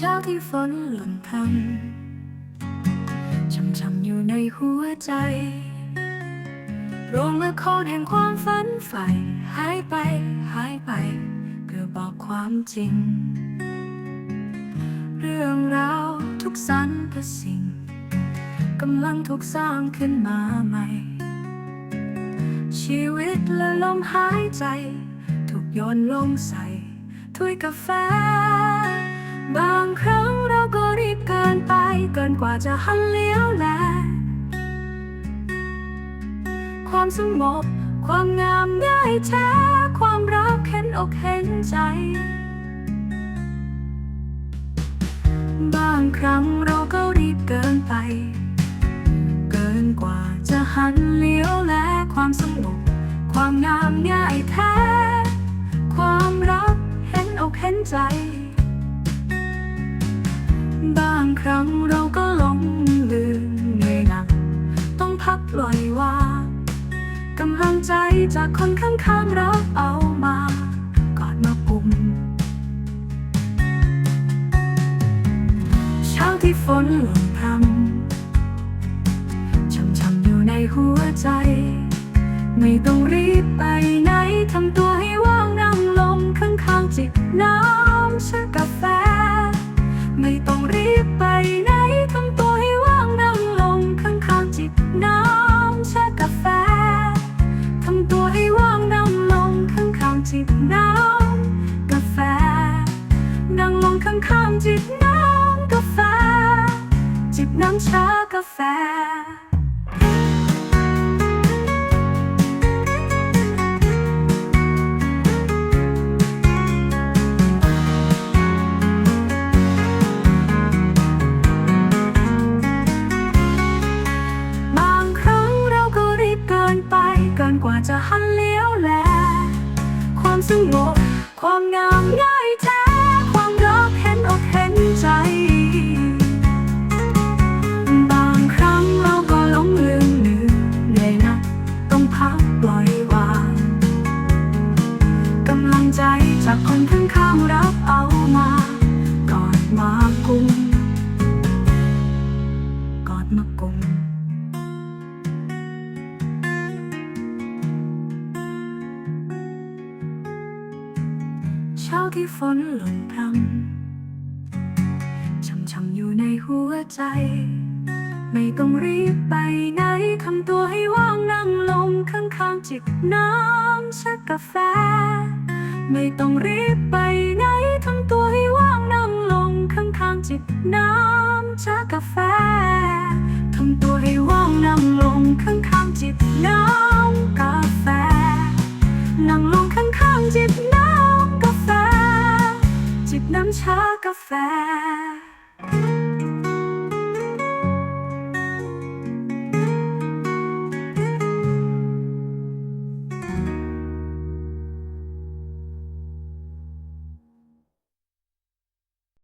ช้าที่ฝนหล่นพรำช้ำๆอยู่ในหัวใจโรงละครแห่งความฝันใฝ่หายไป หายไป เพื่อบอกความจริง เรื่องราวทุกสรรพสิ่งกำลังถูกสร้างขึ้นมาใหม่ ชีวิตและลมหายใจ ถูกโยนลงใส่ถ้วยกาแฟ บางครั้งเราก็รีบเกินไปเกินกว่าจะหันเลี้ยวแล ความสงบความงามง่ายแท้ความรักเห็นอกเห็นใจ บางครั้งเราก็รีบเกินไป เกินกว่าจะหันเลี้ยวและความสงบความงามง่ายแท้ ความรักเห็นอกเห็นใจ ครั้งเราก็หลงลืมเหนื่อยหนักต้องพักปล่อยวางกำลังใจจากคนข้างๆรับเอามากอดมาปุ่มเช้าที่ฝนหล่นพรำช้ำๆอยู่ในหัวใจ ไม่ต้องรีบไปไหนทำตัว ข้างจิบน้ำกาแฟ จิบน้ำชากาแฟบางครั้งเราก็รีบกินไปกินกว่าจะหันเลี้ยวแล ความสงบ ความงามง่ายแท้ จากคนข้างๆรับเอามากอดมากุมกอดมากุมเช้าที่ฝนหล่นพรำช้ำๆอยู่ในหัวใจ ไม่ต้องรีบไปไหนทำตัวให้ว่างนั่งลงข้างๆจิบน้ำชากาแฟ ไม่ต้องรีบไปไหนทำตัวให้ว่างนั่งลงข้างๆจิบน้ำชากาแฟทำตัวให้ว่างนั่งลงข้างๆจิบน้ำกาแฟ นั่งลงข้างๆจิบน้ำกาแฟ จิบน้ำชากาแฟ